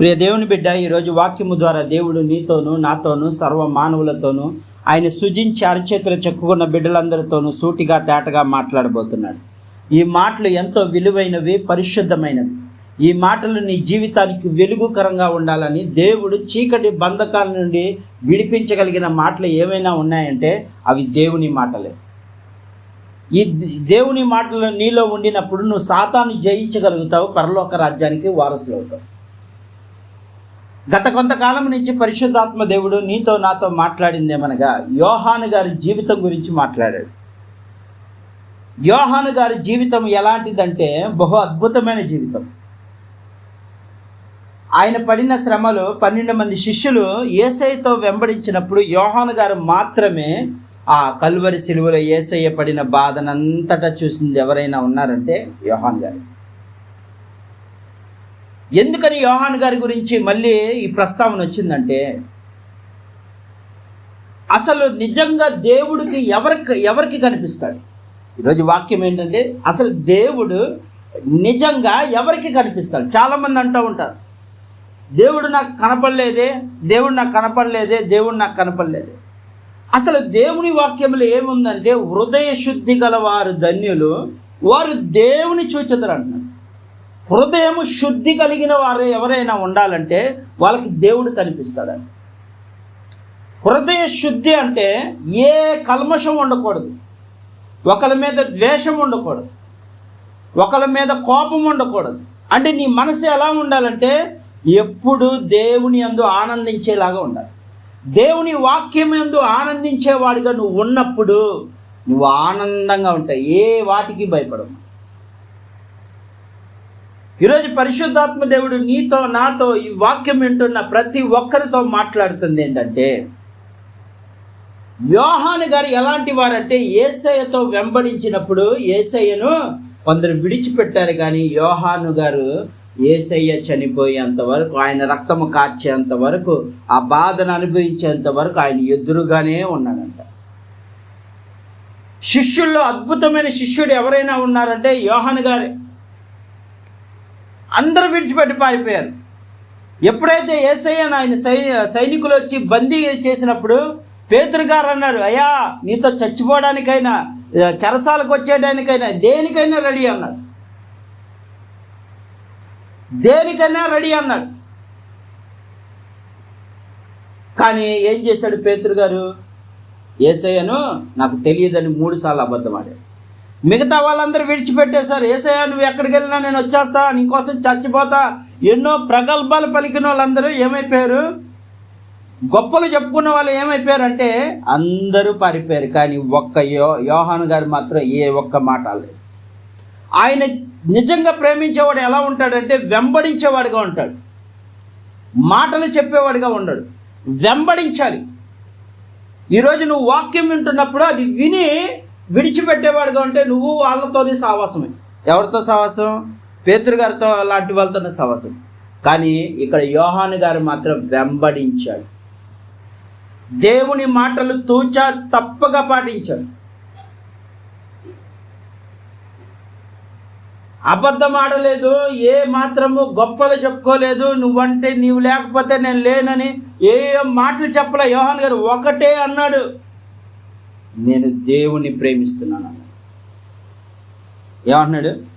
ప్రియ దేవుని బిడ్డ ఈరోజు వాక్యము ద్వారా దేవుడు నీతోనూ నాతోనూ సర్వ మానవులతోనూ ఆయన సుజించి అరచేతులు చెక్కుకున్న బిడ్డలందరితోనూ సూటిగా తేటగా మాట్లాడబోతున్నాడు. ఈ మాటలు ఎంతో విలువైనవి పరిశుద్ధమైనవి. ఈ మాటలు నీ జీవితానికి వెలుగుకరంగా ఉండాలని దేవుడు చీకటి బంధకాల నుండి విడిపించగలిగిన మాటలు ఏమైనా ఉన్నాయంటే అవి దేవుని మాటలే. ఈ దేవుని మాటలు నీలో ఉండినప్పుడు నువ్వు సాతాను జయించగలుగుతావు పరలోక రాజ్యానికి వారసులు అవుతావు గత కొంతకాలం నుంచి పరిశుద్ధాత్మ దేవుడు నీతో నాతో మాట్లాడింది ఏమనగా యోహాను గారి జీవితం గురించి మాట్లాడాడు. యోహాను గారి జీవితం ఎలాంటిదంటే బహు అద్భుతమైన జీవితం. ఆయన పడిన శ్రమలు పన్నెండు మంది శిష్యులు ఏసైతో వెంబడించినప్పుడు యోహాను గారు మాత్రమే ఆ కల్వరి సిలువలో ఏసయ్య పడిన బాధనంతటా చూసింది ఎవరైనా ఉన్నారంటే యోహాన్ గారు. ఎందుకని యోహాన్ గారి గురించి మళ్ళీ ఈ ప్రస్తావన వచ్చిందంటే అసలు నిజంగా దేవుడికి ఎవరికి ఎవరికి కనిపిస్తాడు? ఈరోజు వాక్యం ఏంటంటే అసలు దేవుడు నిజంగా ఎవరికి కనిపిస్తాడు? చాలామంది అంటూ ఉంటారు దేవుడు నాకు కనపడలేదే దేవుడు నాకు కనపడలేదే దేవుడు నాకు కనపడలేదే. అసలు దేవుని వాక్యంలో ఏముందంటే హృదయ శుద్ధి గల వారు ధన్యులు వారు దేవుని చూచెదరు అంటున్నారు హృదయం శుద్ధి కలిగిన వారు ఎవరైనా ఉండాలంటే వాళ్ళకి దేవుడు కనిపిస్తాడని హృదయ శుద్ధి అంటే ఏ కల్మషం ఉండకూడదు. ఒకరి మీద ద్వేషం ఉండకూడదు. ఒకరి మీద కోపం ఉండకూడదు. అంటే నీ మనసు ఎలా ఉండాలంటే ఎప్పుడు దేవుని అందు ఆనందించేలాగా ఉండాలి. దేవుని వాక్యం ఎందు ఆనందించేవాడిగా నువ్వు ఉన్నప్పుడు నువ్వు ఆనందంగా ఉంటాయి ఏ వాటికి భయపడవు ఈరోజు పరిశుద్ధాత్మ దేవుడు నీతో నాతో ఈ వాక్యం వింటున్న ప్రతి ఒక్కరితో మాట్లాడుతుంది ఏంటంటే యోహాను గారు ఎలాంటి వారంటే ఏసయ్యతో వెంబడించినప్పుడు ఏసయ్యను కొందరు విడిచిపెట్టారు కానీ యోహాను గారు ఏసయ్య చనిపోయేంత వరకు ఆయన రక్తము కార్చేంత వరకు ఆ బాధను అనుభవించేంత వరకు ఆయన ఎదురుగానే ఉన్నాడంట. శిష్యుల్లో అద్భుతమైన శిష్యుడు ఎవరైనా ఉన్నారంటే యోహాను గారే అందరు విడిచిపెట్టి పారిపోయారు. ఎప్పుడైతే ఏసయ్యను ఆయన సైని సైనికులు వచ్చి బందీ చేసినప్పుడు పేతురు గారు అన్నారు అయ్యా నీతో చచ్చిపోవడానికైనా చెరసాలకు వచ్చేయడానికైనా దేనికైనా రెడీ అన్నాడు. దేనికైనా రెడీ అన్నాడు. కానీ ఏం చేశాడు పేతురు గారు? ఏసయ్యను నాకు తెలియదని మూడుసార్లు అబద్ధం ఆడాడు మిగతా వాళ్ళందరూ విడిచిపెట్టేశారు ఏసయ్య నువ్వు ఎక్కడికి వెళ్ళినా నేను వచ్చేస్తా నీకోసం చచ్చిపోతా. ఎన్నో ప్రగల్భాలు పలికిన వాళ్ళందరూ ఏమైపోయారు? గొప్పలు చెప్పుకున్న వాళ్ళు ఏమైపోయారంటే అందరూ పారిపోయారు కానీ ఒక్క యో యోహాను గారు మాత్రం ఏ ఒక్క మాట లేదు ఆయన నిజంగా ప్రేమించేవాడు ఎలా ఉంటాడంటే వెంబడించేవాడిగా ఉంటాడు. మాటలు చెప్పేవాడిగా ఉండడు. వెంబడించాలి. ఈరోజు నువ్వు వాక్యం వింటున్నప్పుడు అది విని విడిచిపెట్టేవాడుగా ఉంటే నువ్వు వాళ్ళతోనే సావాసమే. ఎవరితో సావాసం? పేతురు గారితో లాంటి వాళ్ళతోనే సావాసం. కానీ ఇక్కడ యోహాను గారు మాత్రం వెంబడించాడు. దేవుని మాటలు తూచా తప్పగా పాటించాడు. అబద్ధం ఆడలేదు ఏ మాత్రము గొప్పలు చెప్పుకోలేదు నువ్వంటే నీవు లేకపోతే నేను లేనని ఏ మాటలు చెప్పలే యోహాన్ గారు. ఒకటే అన్నాడు. నేను దేవుని ప్రేమిస్తున్నాను. అన్నాడు. ఏమన్నాడు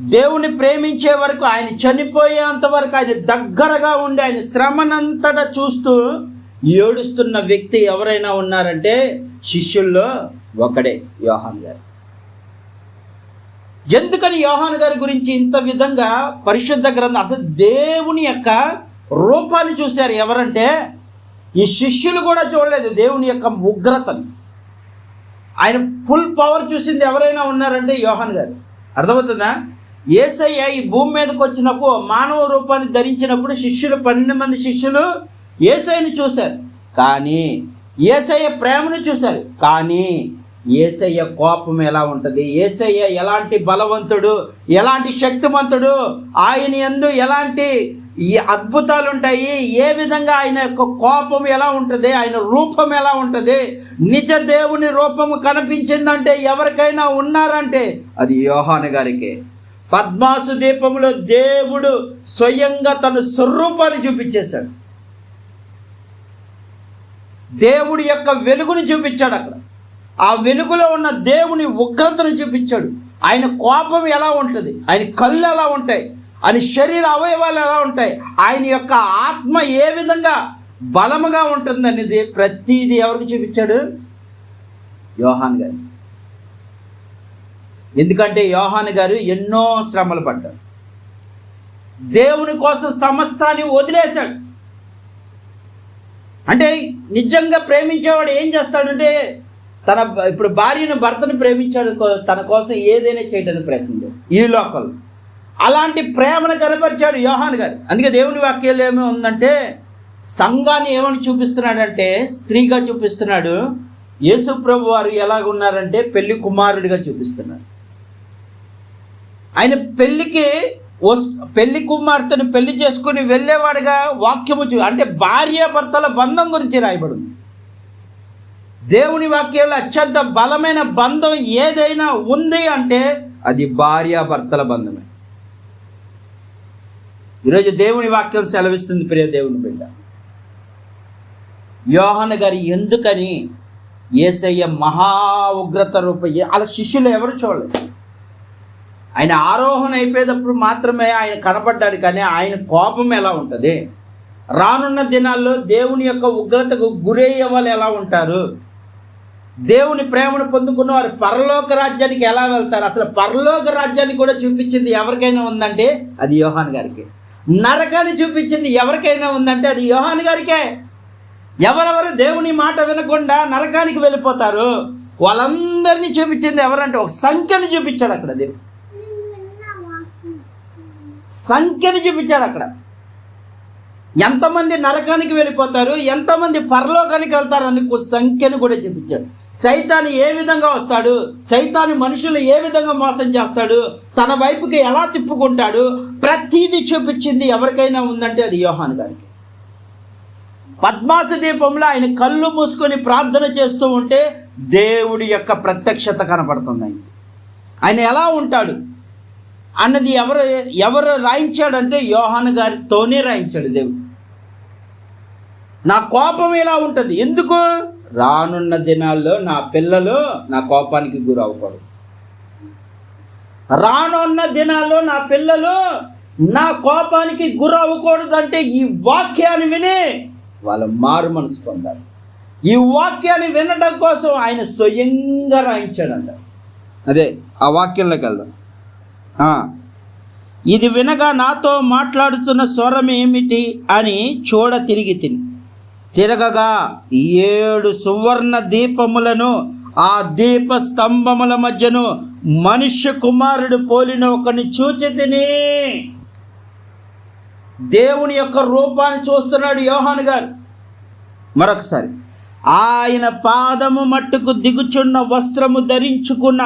దేవుని ప్రేమించే వరకు ఆయన చనిపోయేంత వరకు ఆయన దగ్గరగా ఉండి ఆయన శ్రమనంతటా చూస్తూ ఏడుస్తున్న వ్యక్తి ఎవరైనా ఉన్నారంటే శిష్యుల్లో ఒకడే యోహాన్ గారు. ఎందుకని యోహాన్ గారి గురించి ఇంత విధంగా పరిశుద్ధ గ్రంథం? అసలు దేవుని యొక్క రూపాన్ని చూశారు ఎవరంటే ఈ శిష్యులు కూడా చూడలేదు దేవుని యొక్క ఉగ్రతని. ఆయన ఫుల్ పవర్ చూసింది ఎవరైనా ఉన్నారంటే యోహాన్ గారు. అర్థమవుతుందా? ఏసయ్య ఈ భూమి మీదకి వచ్చినప్పుడు మానవ రూపాన్ని ధరించినప్పుడు శిష్యులు పన్నెండు మంది శిష్యులు ఏసైని చూశారు. కానీ ఏసయ్య ప్రేమను చూశారు. కానీ ఏసయ్య కోపం ఎలా ఉంటుంది? ఏసయ్య ఎలాంటి బలవంతుడు? ఎలాంటి శక్తివంతుడు ఆయన ఎందు ఎలాంటి ఈ అద్భుతాలు ఉంటాయి ఏ విధంగా ఆయన యొక్క కోపం ఎలా ఉంటుంది? ఆయన రూపం ఎలా ఉంటుంది? నిజ దేవుని రూపము కనిపించిందంటే ఎవరికైనా ఉన్నారంటే అది యోహాను గారికి. పద్మాసు దీపంలో దేవుడు స్వయంగా తన స్వరూపాన్ని చూపించేశాడు. దేవుడి యొక్క వెలుగుని చూపించాడు అక్కడ. ఆ వెలుగులో ఉన్న దేవుని ఉగ్రతను చూపించాడు. ఆయన కోపం ఎలా ఉంటుంది? ఆయన కళ్ళు ఎలా ఉంటాయి? అని శరీర అవయవాలు ఎలా ఉంటాయి? ఆయన యొక్క ఆత్మ ఏ విధంగా బలముగా ఉంటుంది అనేది ప్రతిదీ ఎవరికి చూపించాడు? యోహాన్ గారు ఎందుకంటే యోహాన్ గారు ఎన్నో శ్రమలు పడ్డారు. దేవుని కోసం సమస్తాన్ని వదిలేశాడు. అంటే నిజంగా ప్రేమించేవాడు ఏం చేస్తాడంటే తన ఇప్పుడు భార్యను భర్తను ప్రేమించాడు కో- తన కోసం ఏదైనా చేయడానికి ప్రయత్నం ఈ లోకల్లో అలాంటి ప్రేమను కనపరిచాడు యోహాన్ గారు. అందుకే దేవుని వాక్యాలు ఏమి ఉందంటే సంఘాన్ని ఏమని చూపిస్తున్నాడంటే స్త్రీగా చూపిస్తున్నాడు. యేసు ప్రభు వారు ఎలాగ ఉన్నారంటే పెళ్ళి కుమారుడిగా చూపిస్తున్నాడు ఆయన పెళ్ళికి వస్ పెళ్ళి కుమార్తెను పెళ్ళి చేసుకుని వెళ్ళేవాడుగా వాక్యము చూ అంటే భార్య భర్తల బంధం గురించి రాయబడింది. దేవుని వాక్యంలో అత్యంత బలమైన బంధం ఏదైనా ఉంది అంటే అది భార్య భర్తల బంధమే. ఈరోజు దేవుని వాక్యం సెలవిస్తుంది ప్రియ దేవుని బిడ్డ. యోహన్ గారు ఎందుకని ఏసయ్య మహా ఉగ్రత రూప అలా శిష్యులు ఎవరు చూడలేదు. ఆయన ఆరోహణ అయిపోయేటప్పుడు మాత్రమే ఆయన కనపడ్డాడు కానీ ఆయన కోపం ఎలా ఉంటుంది? రానున్న దినాల్లో దేవుని యొక్క ఉగ్రతకు గురయ్యే వాళ్ళు ఎలా ఉంటారు? దేవుని ప్రేమను పొందుకున్న వారు పరలోక రాజ్యానికి ఎలా వెళ్తారు? అసలు పరలోక రాజ్యాన్ని కూడా చూపించింది ఎవరికైనా ఉందంటే అది యోహాన్ గారికి. నరకాన్ని చూపించింది ఎవరికైనా ఉందంటే అది యోహాన్ గారికే. ఎవరెవరు దేవుని మాట వినకుండా నరకానికి వెళ్ళిపోతారు వాళ్ళందరినీ చూపించింది ఎవరంటే ఒక సంఖ్యను చూపించాడు అక్కడ దేవుడు. సంఖ్యను చూపించాడు అక్కడ. ఎంతమంది నరకానికి వెళ్ళిపోతారు? ఎంతమంది పరలోకానికి వెళ్తారని ఒక సంఖ్యను కూడా చూపించాడు. సైతాన్ని ఏ విధంగా వస్తాడు? సైతాన్ని మనుషులు ఏ విధంగా మోసం చేస్తాడు? తన వైపుకి ఎలా తిప్పుకుంటాడు? ప్రతీది చూపించింది ఎవరికైనా ఉందంటే అది యోహాన్ గారికి. పద్మాస దీపంలో ఆయన కళ్ళు మూసుకొని ప్రార్థన చేస్తూ ఉంటే దేవుడి యొక్క ప్రత్యక్షత కనపడుతుంది ఆయన ఎలా ఉంటాడు? అన్నది ఎవరు ఎవరు రాయించాడంటే యోహాను గారితోనే రాయించాడు దేవుడు. నా కోపం ఎలా ఉంటుంది? ఎందుకు? రానున్న దినాల్లో నా పిల్లలు నా కోపానికి గురవకూడదు రానున్న దినాల్లో నా పిల్లలు నా కోపానికి గురవ్వకూడదు అంటే ఈ వాక్యాన్ని విని వాళ్ళ మారు మనసు పొందాలి. ఈ వాక్యాన్ని వినడం కోసం ఆయన స్వయంగా రాయించాడంట. అదే ఆ వాక్యంలోకి వెళ్దాం. ఇది వినగా నాతో మాట్లాడుతున్న స్వరం ఏమిటి అని చూడ తిరిగి తిని. తిరగగా ఏడు సువర్ణ దీపములను ఆ దీప స్తంభముల మధ్యను మనుష్య కుమారుడు పోలిన ఒకని చూచి తిని. దేవుని యొక్క రూపాన్ని చూస్తున్నాడు యోహాన్ గారు. మరొకసారి ఆయన పాదము మట్టుకు దిగుచున్న వస్త్రము ధరించుకున్న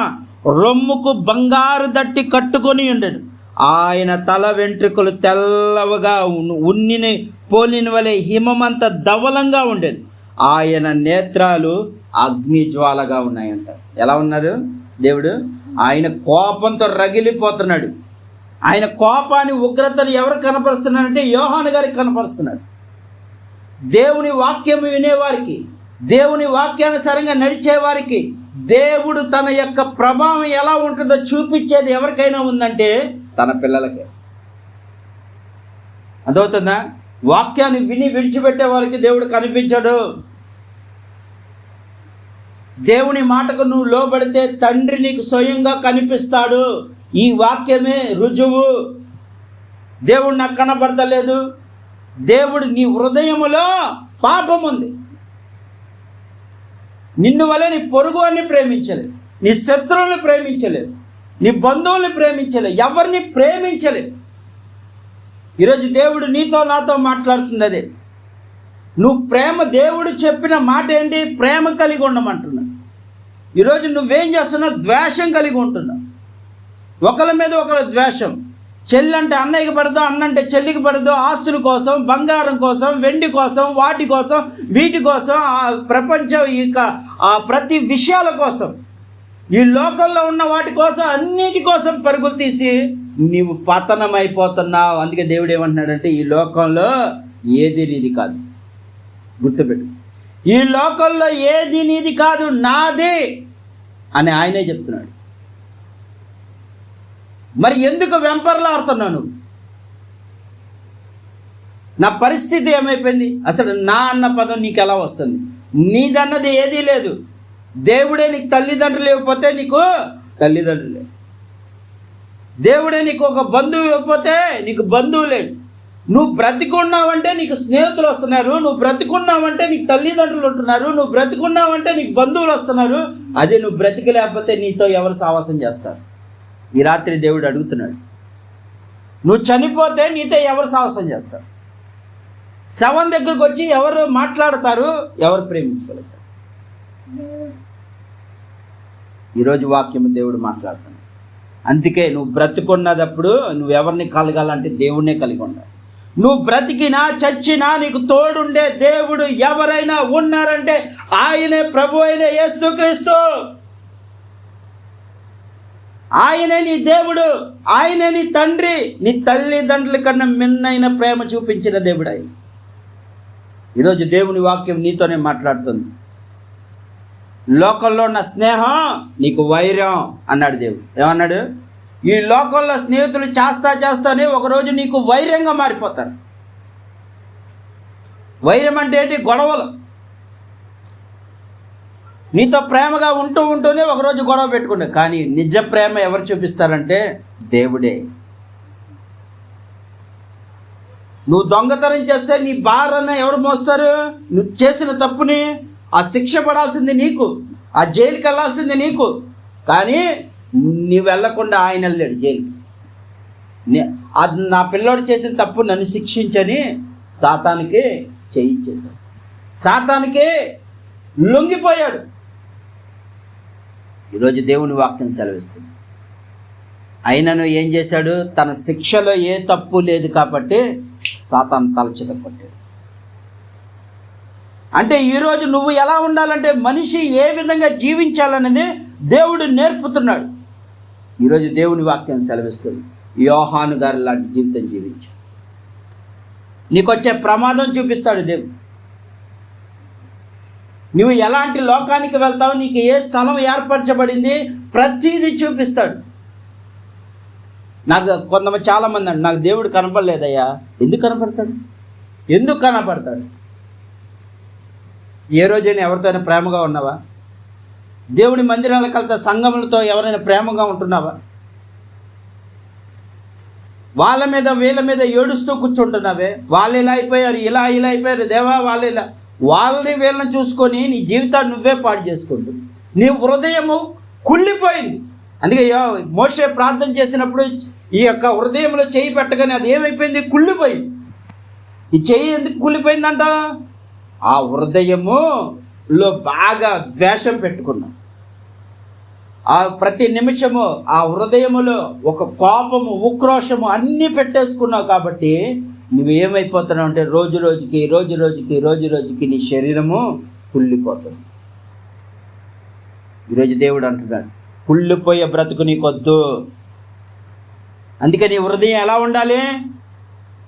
రొమ్ముకు బంగారు దట్టి కట్టుకొని ఉండెను. ఆయన తల వెంట్రుకలు తెల్లవగా ఉన్నిని పోలిన వలె హిమమంత ధవలంగా ఉండేది ఆయన నేత్రాలు అగ్నిజ్వాలగా ఉన్నాయంట. ఎలా ఉన్నారు? దేవుడు ఆయన కోపంతో రగిలిపోతున్నాడు. ఆయన కోపాన్ని ఉగ్రతను ఎవరు కనపరుస్తున్నాడంటే యోహాను గారికి కనపరుస్తున్నాడు దేవుని వాక్యం వినేవారికి దేవుని వాక్యానుసారంగా నడిచేవారికి దేవుడు తన యొక్క ప్రభావం ఎలా ఉంటుందో చూపించేది ఎవరికైనా ఉందంటే తన పిల్లలకే. అర్థమవుతుందా? వాక్యాన్ని విని విడిచిపెట్టే వారికి దేవుడు కనిపించాడు. దేవుని మాటకు నువ్వు లోబడితే తండ్రి నీకు స్వయంగా కనిపిస్తాడు. ఈ వాక్యమే రుజువు. దేవుడు నాకు కనబడతలేదు. దేవుడు నీ హృదయములో పాపం ఉంది. నిన్ను వల్ల నీ పొరుగు అని ప్రేమించలేదు. నీ శత్రువుని ప్రేమించలేదు. నీ బంధువుల్ని ప్రేమించలేదు. ఎవరిని ప్రేమించలేదు. ఈరోజు దేవుడు నీతో నాతో మాట్లాడుతుంది అదే. నువ్వు ప్రేమ దేవుడు చెప్పిన మాట ఏంటి? ప్రేమ కలిగి ఉండమంటున్నా ఈరోజు నువ్వేం చేస్తున్నావు? ద్వేషం కలిగి ఉంటున్నావు. ఒకరి మీద ఒకరి ద్వేషం. చెల్లి అంటే అన్నయ్యకి పడదు అన్నంటే చెల్లికి పడదు ఆస్తుల కోసం బంగారం కోసం వెండి కోసం వాటి కోసం వీటి కోసం ఆ ప్రపంచం ఇక ఆ ప్రతి విషయాల కోసం ఈ లోకంలో ఉన్న వాటి కోసం అన్నిటి కోసం పరుగులు తీసి నీవు పతనం అయిపోతున్నావు అందుకే దేవుడు ఏమంటున్నాడంటే ఈ లోకంలో ఏది నీది కాదు. గుర్తుపెట్టు. ఈ లోకంలో ఏది నీది కాదు నాది అని ఆయనే చెప్తున్నాడు. మరి ఎందుకు వెంపర్లాడుతున్నావు నువ్వు నా పరిస్థితి ఏమైపోయింది? అసలు నా అన్న పదం నీకు ఎలా వస్తుంది? నీదన్నది ఏదీ లేదు. దేవుడే నీకు తల్లిదండ్రులు ఇవ్వకపోతే నీకు తల్లిదండ్రులు లేవు దేవుడే నీకు ఒక బంధువు ఇవ్వకపోతే నీకు బంధువు లేడు. నువ్వు బ్రతికున్నావంటే నీకు స్నేహితులు వస్తున్నారు. నువ్వు బ్రతికున్నావంటే నీకు తల్లిదండ్రులు ఉంటున్నారు. నువ్వు బ్రతికున్నావంటే నీకు బంధువులు వస్తున్నారు. అదే నువ్వు బ్రతికి లేకపోతే నీతో ఎవరు సావాసం చేస్తారు? ఈ రాత్రి దేవుడు అడుగుతున్నాడు నువ్వు చనిపోతే నీతో ఎవరు సాహసం చేస్తారు? శవం దగ్గరకు వచ్చి ఎవరు మాట్లాడతారు? ఎవరు ప్రేమించగలుగుతారు? ఈరోజు వాక్యము దేవుడు మాట్లాడుతున్నాడు. అందుకే నువ్వు బ్రతుకున్నదప్పుడు నువ్వు ఎవరిని కలగాలంటే దేవుణ్ణే కలిగి ఉండాలి. నువ్వు బ్రతికినా చచ్చినా నీకు తోడుండే దేవుడు ఎవరైనా ఉన్నారంటే ఆయనే ప్రభు అయిన యేసుక్రీస్తు. ఆయనే నీ దేవుడు ఆయనే నీ తండ్రి. నీ తల్లిదండ్రుల కన్నా మిన్నైన ప్రేమ చూపించిన దేవుడు ఆయన ఈరోజు దేవుని వాక్యం నీతోనే మాట్లాడుతుంది. లోకంలో ఉన్న స్నేహం నీకు వైరం అన్నాడు దేవుడు. ఏమన్నాడు? ఈ లోకంలో స్నేహితులు చేస్తా చేస్తానే ఒకరోజు నీకు వైరంగా మారిపోతారు. వైరం అంటే ఏంటి? గొడవలు. నీతో ప్రేమగా ఉంటూ ఉంటూనే ఒకరోజు గొడవ పెట్టుకుంటే. కానీ నిజ ప్రేమ ఎవరు చూపిస్తారంటే దేవుడే. నువ్వు దొంగతనం చేస్తే నీ భారన్న ఎవరు మోస్తారు? నువ్వు చేసిన తప్పుని ఆ శిక్ష పడాల్సింది నీకు ఆ జైలుకి వెళ్ళాల్సింది నీకు. కానీ నీవు వెళ్ళకుండా ఆయన వెళ్ళాడు జైలుకి. అది నా పిల్లోడు చేసిన తప్పు నన్ను శిక్షించని సాతానికి చేయించేశాడు సాతానికి లొంగిపోయాడు. ఈరోజు దేవుని వాక్యం సెలవిస్తుంది. అయినను ఏం చేశాడు? తన శిక్షలో ఏ తప్పు లేదు కాబట్టి సాతాను తలచిత అంటే ఈరోజు నువ్వు ఎలా ఉండాలంటే మనిషి ఏ విధంగా జీవించాలనేది దేవుడు నేర్పుతున్నాడు. ఈరోజు దేవుని వాక్యం సెలవిస్తుంది. యోహాను గారు లాంటి జీవితం జీవించు. నీకొచ్చే ప్రమాదం చూపిస్తాడు దేవుడు. నువ్వు ఎలాంటి లోకానికి వెళ్తావు? నీకు ఏ స్థలం ఏర్పరచబడింది? ప్రతిదీ చూపిస్తాడు. నాకు కొంతమంది చాలామంది అండి నాకు దేవుడు కనపడలేదయ్యా. ఎందుకు కనపడతాడు? ఎందుకు కనపడతాడు? ఏ రోజైనా ఎవరితోనే ప్రేమగా ఉన్నావా? దేవుడి మందిరాలకు వెళ్తా సంఘములతో ఎవరైనా ప్రేమగా ఉంటున్నావా? వాళ్ళ మీద వీళ్ళ మీద ఏడుస్తూ కూర్చుంటున్నావే? వాళ్ళు ఇలా అయిపోయారు? ఇలా ఇలా అయిపోయారు? దేవా వాళ్ళు ఇలా వాళ్ళని వీళ్ళని చూసుకొని నీ జీవితాన్ని నువ్వే పాడు చేసుకుంటు. నీ హృదయము కుళ్ళిపోయింది. అందుకే మోసే ప్రార్థన చేసినప్పుడు ఈ యొక్క హృదయంలో చేయి పెట్టగానే అది ఏమైపోయింది? కుళ్ళిపోయింది. ఈ చెయ్యి ఎందుకు కూలిపోయిందంట ఆ హృదయములో బాగా ద్వేషం పెట్టుకున్నాం. ఆ ప్రతి నిమిషము ఆ హృదయములో ఒక కోపము ఉక్రోషము అన్నీ పెట్టేసుకున్నావు కాబట్టి నువ్వు ఏమైపోతున్నావు అంటే రోజు రోజుకి రోజు రోజుకి రోజు రోజుకి నీ శరీరము కుళ్ళిపోతుంది. ఈరోజు దేవుడు అంటున్నాడు కుళ్ళిపోయే బ్రతుకు నీకొద్దు. అందుకే నీ హృదయం ఎలా ఉండాలి?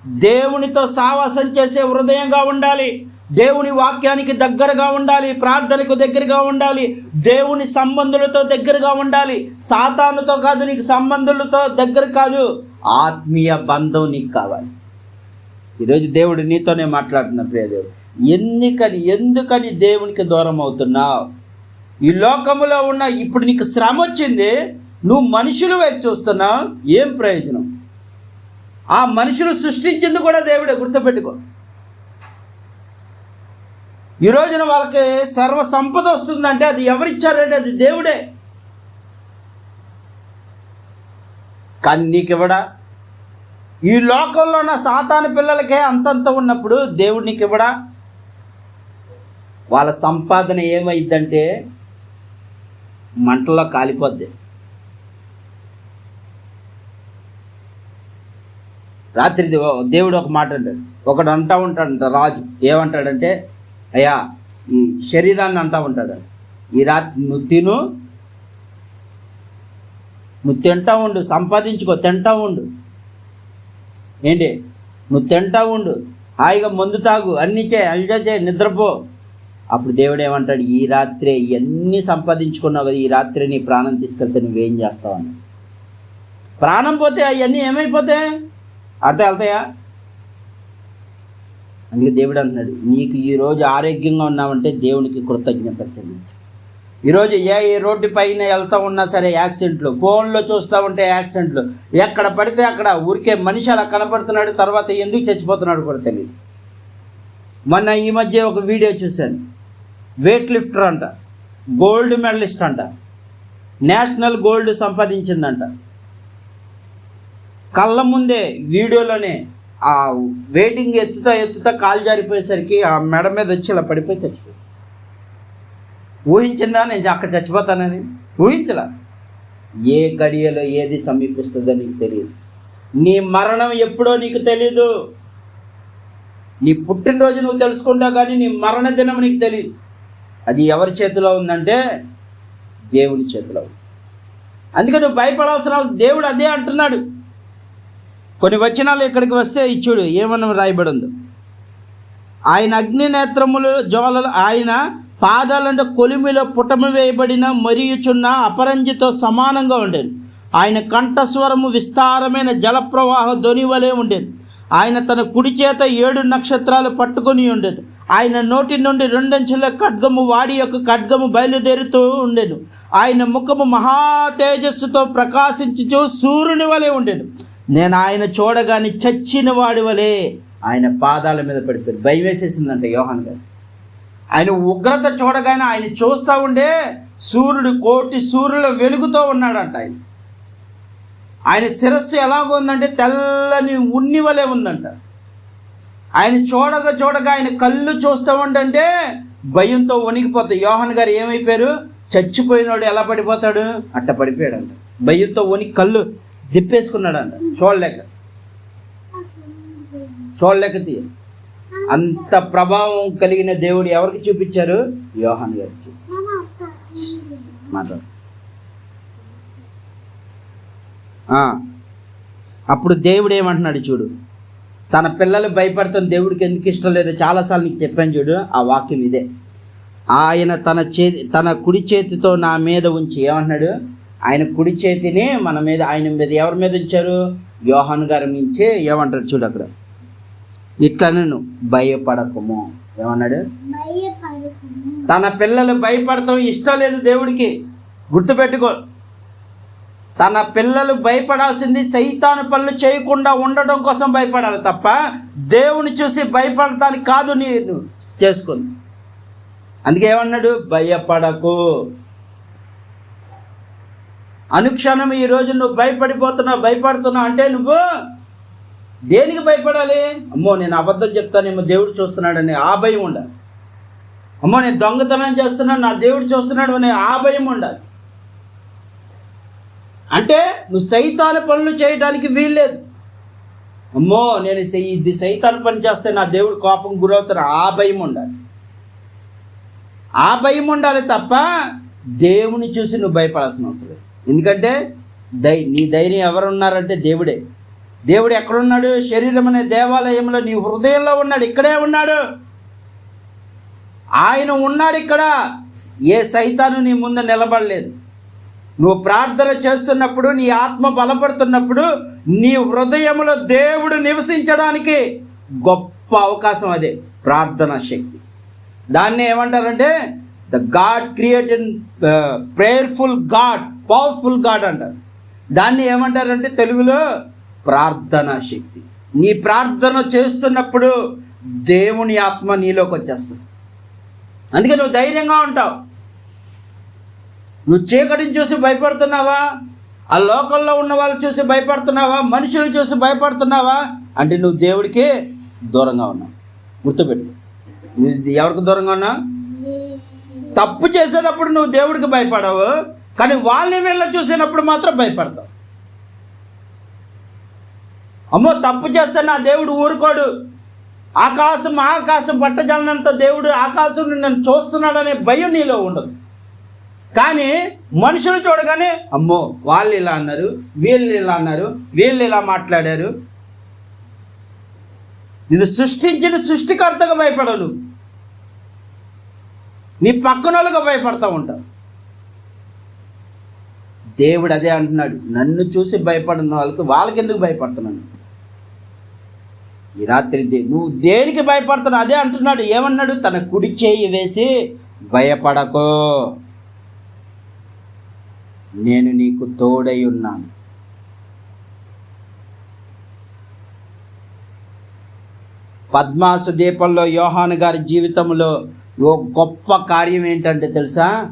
దేవునితో సావాసం చేసే హృదయంగా ఉండాలి. దేవుని వాక్యానికి దగ్గరగా ఉండాలి. ప్రార్థనకు దగ్గరగా ఉండాలి. దేవుని సంబంధులతో దగ్గరగా ఉండాలి. సాతానుతో కాదు నీకు సంబంధులతో దగ్గర కాదు. ఆత్మీయ బంధం నీకు కావాలి. ఈరోజు దేవుడు నీతోనే మాట్లాడుతున్నా ప్రియదేవుడు ఎందుకని ఎందుకని దేవునికి దూరం అవుతున్నావు? ఈ లోకములో ఉన్న ఇప్పుడు నీకు శ్రమ వచ్చింది నువ్వు మనుషుల వైపు చూస్తున్నావు ఏం ప్రయోజనం? ఆ మనుషులు సృష్టించింది కూడా దేవుడే గుర్తుపెట్టుకో. ఈ రోజున వాళ్ళకి సర్వ సంపద వస్తుందంటే అది ఎవరిచ్చారంటే అది దేవుడే. కానీ నీకు ఇవ్వడా ఈ లోకంలో ఉన్న సాతాను పిల్లలకే అంతంత ఉన్నప్పుడు దేవుడు నీకు ఇవ్వడా? వాళ్ళ సంపాదన ఏమైందంటే మంటల్లో కాలిపోద్ది. రాత్రి దేవుడు ఒక మాట అంటాడు. ఒకడు అంటా ఉంటాడంట రాజు. ఏమంటాడంటే అయ్యా ఈ శరీరాన్ని అంటా ఉంటాడు. ఈ రాత్రి నువ్వు తిను నువ్వు తింటా ఉండు సంపాదించుకో తింటా ఉండు. ఏంటి? నువ్వు తింటా ఉండు. హాయిగా మందు తాగు. అన్ని చేయి చేయి నిద్రపో. అప్పుడు దేవుడు ఏమంటాడు? ఈ రాత్రే ఇవన్నీ సంపాదించుకున్నావు కదా ఈ రాత్రే నీ ప్రాణం తీసుకెళ్తే నువ్వేం చేస్తావు అని. ప్రాణం పోతే అవన్నీ ఏమైపోతాయి? అర్థం వెళ్తాయా? అందుకే దేవుడు అంటున్నాడు నీకు ఈరోజు ఆరోగ్యంగా ఉన్నావంటే దేవునికి కృతజ్ఞత తెలియదు ఈరోజు ఏ ఏ రోడ్డు పైన వెళ్తా ఉన్నా సరే యాక్సిడెంట్లు ఫోన్లో చూస్తూ ఉంటే యాక్సిడెంట్లు ఎక్కడ పడితే అక్కడ ఊరికే మనిషి అలా కనపడుతున్నాడు తర్వాత ఎందుకు చచ్చిపోతున్నాడు కూడా తెలియదు మొన్న ఈ మధ్య ఒక వీడియో చూశాను. వెయిట్ లిఫ్టర్ అంట గోల్డ్ మెడలిస్ట్ అంట నేషనల్ గోల్డ్ సంపాదించిందంట. కళ్ళ ముందే వీడియోలోనే ఆ వెయిటింగ్ ఎత్తుతా ఎత్తుతా కాలు జారిపోయేసరికి ఆ మెడ మీద వచ్చి ఇలా పడిపోయి చచ్చిపోయింది. ఊహించిందా నేను అక్కడ చచ్చిపోతానని? ఊహించలా? ఏ గడియలో ఏది సమీపిస్తుందో నీకు తెలియదు. నీ మరణం ఎప్పుడో నీకు తెలీదు. నీ పుట్టినరోజు నువ్వు తెలుసుకుంటావు కానీ నీ మరణ దినం నీకు తెలియదు అది ఎవరి చేతిలో ఉందంటే దేవుని చేతిలో ఉంది. అందుకే నువ్వు భయపడాల్సిన దేవుడు అదే అంటున్నాడు. కొన్ని వచనాలు ఇక్కడికి వస్తే ఇచ్చుడు ఏమన్నా రాయబడి ఉందో? ఆయన అగ్ని నేత్రములు జ్వాలలు ఆయన పాదాలంటే కొలిమిలో పుటమి వేయబడిన మరియుచున్న అపరంజితో సమానంగా ఉండేది ఆయన కంఠస్వరము విస్తారమైన జలప్రవాహ ధ్వని వలె ఉండేది ఆయన తన కుడి చేత ఏడు నక్షత్రాలు పట్టుకొని ఉండేది ఆయన నోటి నుండి రెండంచుల ఖడ్గము వాడి యొక్క ఖడ్గము బయలుదేరుతూ ఉండేను. ఆయన ముఖము మహా తేజస్సుతో ప్రకాశించుచు సూర్యుని వలె ఉండేను. నేను ఆయన చూడగానే చచ్చిన వాడి వలె ఆయన పాదాల మీద పడిపోయారు భయం వేసేసిందంట యోహాన్ గారు. ఆయన ఉగ్రత చూడగానే ఆయన చూస్తూ ఉండే సూర్యుడు కోటి సూర్యుల వెలుగుతో ఉన్నాడంట ఆయన. ఆయన శిరస్సు ఎలాగో ఉందంటే తెల్లని ఉన్ని వలె ఉందంట. ఆయన చూడగా చూడగా ఆయన కళ్ళు చూస్తూ ఉండంటే భయంతో వణికిపోతాయి. యోహన్ గారు ఏమైపోయారు? చచ్చిపోయినోడు ఎలా పడిపోతాడు? అట్ట పడిపోయాడంట. భయంతో వణికి కళ్ళు దిప్పేసుకున్నాడంట. చూడలేక. చూడలేక తీయ. అంత ప్రభావం కలిగిన దేవుడు ఎవరికి చూపించారు? యోహాన్ గారికి. మాట్లాడు. అప్పుడు దేవుడు ఏమంటున్నాడు చూడు. తన పిల్లలు భయపడతాను దేవుడికి ఎందుకు ఇష్టం లేదో? చాలాసార్లు నీకు చెప్పాను చూడు ఆ వాక్యం ఇదే. ఆయన తన చేతి తన కుడి చేతితో నా మీద ఉంచి ఏమంటున్నాడు? ఆయన కుడి చేతిని మన మీద ఆయన మీద ఎవరి మీద ఉంచారు? యోహాన్ గారి మించి ఏమంటాడు చూడు అక్కడ. ఇట్లా నేను భయపడకము. ఏమన్నాడు? తన పిల్లలు భయపడతాం ఇష్టం లేదు దేవుడికి. గుర్తుపెట్టుకో. తన పిల్లలు భయపడాల్సింది సైతాను పనులు చేయకుండా ఉండడం కోసం భయపడాలి తప్ప దేవుని చూసి భయపడటానికి కాదు నేను చేసుకుంది. అందుకే ఏమన్నాడు? భయపడకు. అనుక్షణం ఈరోజు నువ్వు భయపడిపోతున్నావు భయపడుతున్నావు అంటే నువ్వు దేనికి భయపడాలి? అమ్మో నేను అబద్ధం చెప్తానేమో దేవుడు చూస్తున్నాడని ఆ భయం ఉండాలి. అమ్మో నేను దొంగతనం చేస్తున్నాను నా దేవుడు చూస్తున్నాడు అనే ఆ భయం ఉండాలి. అంటే నువ్వు సైతాన పనులు చేయడానికి వీల్లేదు. అమ్మో నేను ఇది సైతాన పని చేస్తే నా దేవుడు కోపం గురవుతాను ఆ భయం ఉండాలి. ఆ భయం ఉండాలి తప్ప దేవుని చూసి నువ్వు భయపడాల్సిన అవసరం లేదు. ఎందుకంటే దై నీ ధైర్యం ఎవరు ఉన్నారంటే దేవుడే. దేవుడు ఎక్కడున్నాడు? శరీరం అనే దేవాలయంలో నీ హృదయంలో ఉన్నాడు ఇక్కడే ఉన్నాడు. ఆయన ఉన్నాడు ఇక్కడ. ఏ సైతాను నీ ముందు నిలబడలేదు. నువ్వు ప్రార్థన చేస్తున్నప్పుడు నీ ఆత్మ బలపడుతున్నప్పుడు నీ హృదయంలో దేవుడు నివసించడానికి గొప్ప అవకాశం అదే ప్రార్థనా శక్తి. దాన్ని ఏమంటారంటే the God created prayerful God powerful God అంటారు. దాన్ని ఏమంటారంటే తెలుగులో ప్రార్థన శక్తి. నీ ప్రార్థన చేస్తున్నప్పుడు దేవుని ఆత్మ నీలోకి వచ్చేస్తుంది. అందుకే నువ్వు ధైర్యంగా ఉంటావు. నువ్వు చీకటిని చూసి భయపడుతున్నావా? ఆ లోకల్లో ఉన్న వాళ్ళు చూసి భయపడుతున్నావా? మనుషులను చూసి భయపడుతున్నావా? అంటే నువ్వు దేవుడికి దూరంగా ఉన్నావు. గుర్తుపెట్టు నువ్వు ఎవరికి దూరంగా ఉన్నావు తప్పు చేసేటప్పుడు నువ్వు దేవుడికి భయపడవు. కానీ వాళ్ళని వీళ్ళ చూసినప్పుడు మాత్రం భయపడతావు. అమ్మో తప్పు చేస్తే నా దేవుడు ఊరుకోడు. ఆకాశం ఆకాశం పట్టజలనంత దేవుడు ఆకాశం నన్ను చూస్తున్నాడనే భయం నీలో ఉండదు. కానీ మనుషులు చూడగానే అమ్మో వాళ్ళు ఇలా అన్నారు వీళ్ళు ఇలా అన్నారు వీళ్ళు ఇలా మాట్లాడారు. నిన్ను సృష్టించిన సృష్టికర్తగా భయపడను. నీ పక్కన భయపడతా ఉంటావు దేవుడు అదే అంటున్నాడు. నన్ను చూసి భయపడిన వాళ్ళకి వాళ్ళకి ఎందుకు భయపడుతున్నాను? ఈ రాత్రి నువ్వు దేనికి భయపడుతున్నావు? అదే అంటున్నాడు. ఏమన్నాడు? తన కుడి చేయి వేసి భయపడకో. నేను నీకు తోడై ఉన్నాను. పద్మాసు దీపంలో యోహాను గారి జీవితంలో ఓ గొప్ప కార్యం ఏంటంటే తెలుసా?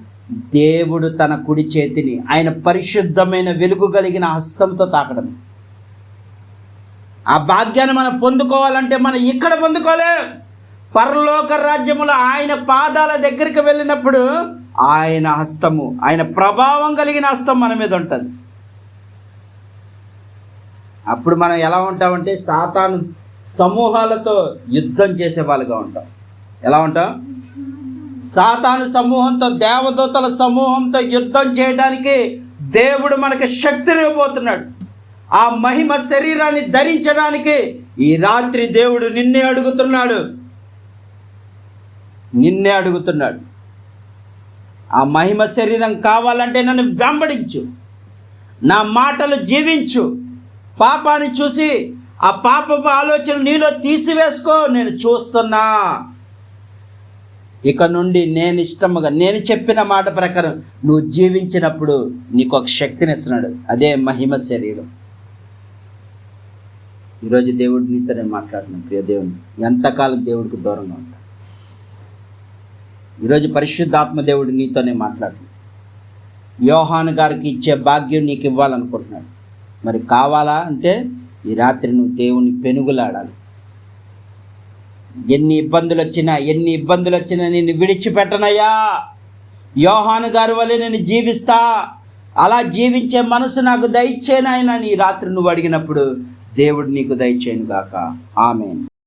దేవుడు తన కుడి చేతిని ఆయన పరిశుద్ధమైన వెలుగు కలిగిన హస్తంతో తాకడం. ఆ భాగ్యాన్ని మనం పొందుకోవాలంటే మనం ఇక్కడ పొందుకోలే. పరలోక రాజ్యములో ఆయన పాదాల దగ్గరికి వెళ్ళినప్పుడు ఆయన హస్తము ఆయన ప్రభావం కలిగిన హస్తం మన మీద ఉంటుంది. అప్పుడు మనం ఎలా ఉంటామంటే సాతాను సమూహాలతో యుద్ధం చేసే వాళ్ళుగా ఉంటాం. ఎలా ఉంటాం? సాతాను సమూహంతో దేవదూతల సమూహంతో యుద్ధం చేయడానికి దేవుడు మనకి శక్తిని ఇవ్వబోతున్నాడు ఆ మహిమ శరీరాన్ని ధరించడానికి ఈ రాత్రి దేవుడు నిన్నే అడుగుతున్నాడు. నిన్నే అడుగుతున్నాడు. ఆ మహిమ శరీరం కావాలంటే నన్ను వెంబడించు. నా మాటలు జీవించు. పాపాన్ని చూసి ఆ పాపపు ఆలోచన నీలో తీసివేసుకో నేను చూస్తున్నా. ఇక నుండి నేను ఇష్టముగా నేను చెప్పిన మాట ప్రకారం నువ్వు జీవించినప్పుడు నీకు ఒక శక్తిని ఇస్తున్నాడు అదే మహిమ శరీరం. ఈరోజు దేవుడు నీతోనే మాట్లాడుతున్నాను ప్రియ దేవుని. ఎంతకాలం దేవుడికి దూరంగా ఉంటా ఈరోజు పరిశుద్ధాత్మ దేవుడు నీతోనే మాట్లాడుతున్నాడు. యోహాను గారికి ఇచ్చే భాగ్యం నీకు ఇవ్వాలనుకుంటున్నాడు. మరి కావాలా అంటే ఈ రాత్రి నువ్వు దేవుని పెనుగులాడాలి. ఎన్ని ఇబ్బందులు వచ్చినా ఎన్ని ఇబ్బందులు వచ్చినా నేను విడిచిపెట్టనయ్యా. యోహాను గారి వల్లే నేను జీవిస్తా. అలా జీవించే మనసు నాకు దయచేనాయన ఈ రాత్రి నువ్వు అడిగినప్పుడు దేవుడు నీకు దయచేయను గాక ఆమెన్.